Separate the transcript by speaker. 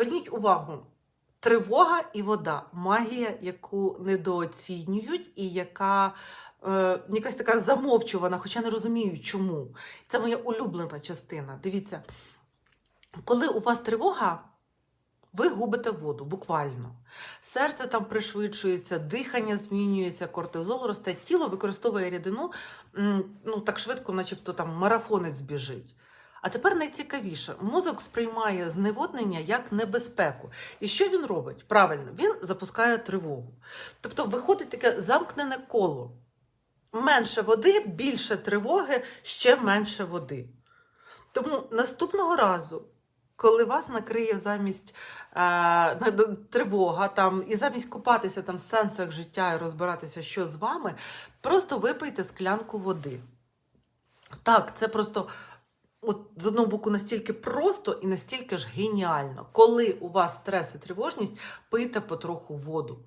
Speaker 1: Зверніть увагу, тривога і вода магія, яку недооцінюють, і яка е, якась така замовчувана, хоча не розумію, чому. Це моя улюблена частина. Дивіться, коли у вас тривога, ви губите воду, буквально. Серце там пришвидшується, дихання змінюється, кортизол росте, тіло використовує рідину ну, так швидко, начебто там марафонець біжить. А тепер найцікавіше, мозок сприймає зневоднення як небезпеку. І що він робить? Правильно, він запускає тривогу. Тобто виходить таке замкнене коло. Менше води, більше тривоги, ще менше води. Тому наступного разу, коли вас накриє замість е, тривога там, і замість купатися там в сенсах життя і розбиратися, що з вами, просто випийте склянку води. Так, це просто от, з одного боку настільки просто і настільки ж геніально. Коли у вас стрес і тривожність, пийте потроху воду.